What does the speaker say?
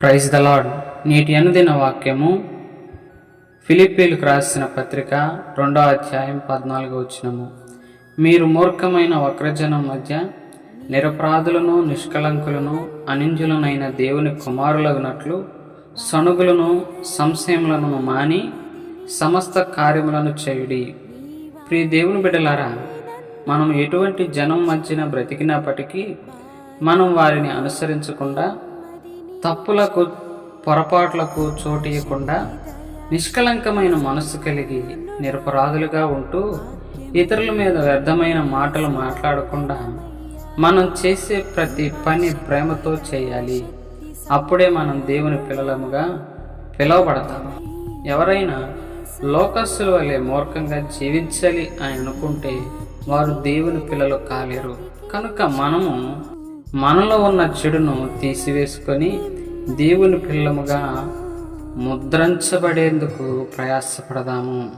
Praise the lord నేటి అనుదిన వాక్యము. ఫిలిప్పీలకు రాసిన పత్రిక రెండో అధ్యాయం పద్నాలుగు వచ్చినము మీరు మూర్ఖమైన వక్రజనం మధ్య నిరపరాధులను నిష్కలంకులను అనింజులనైన దేవుని కుమారులగునట్లు సణుగులను సంశయములను మాని సమస్త కార్యములను చేయుడి. ప్రియ దేవుని బిడ్డలారా మనం ఎటువంటి జనం మధ్యన బ్రతికినప్పటికీ మనం వారిని అనుసరించకుండా తప్పులకు పొరపాట్లకు చోటియకుండా నిష్కలంకమైన మనస్సు కలిగి నిరపరాధులుగా ఉంటూ ఇతరుల మీద వ్యర్థమైన మాటలు మాట్లాడకుండా మనం చేసే ప్రతి పని ప్రేమతో చేయాలి. అప్పుడే మనం దేవుని పిల్లలముగా పిలువబడతాం. ఎవరైనా లోకస్సుల వలె మూర్ఖంగా జీవించాలి అని అనుకుంటే వారు దేవుని పిల్లలు కాలేరు. కనుక మనము మనలో ఉన్న చెడును తీసివేసుకొని దేవుని పిల్లముగా ముద్రించబడేందుకు ప్రయాసపడదాము.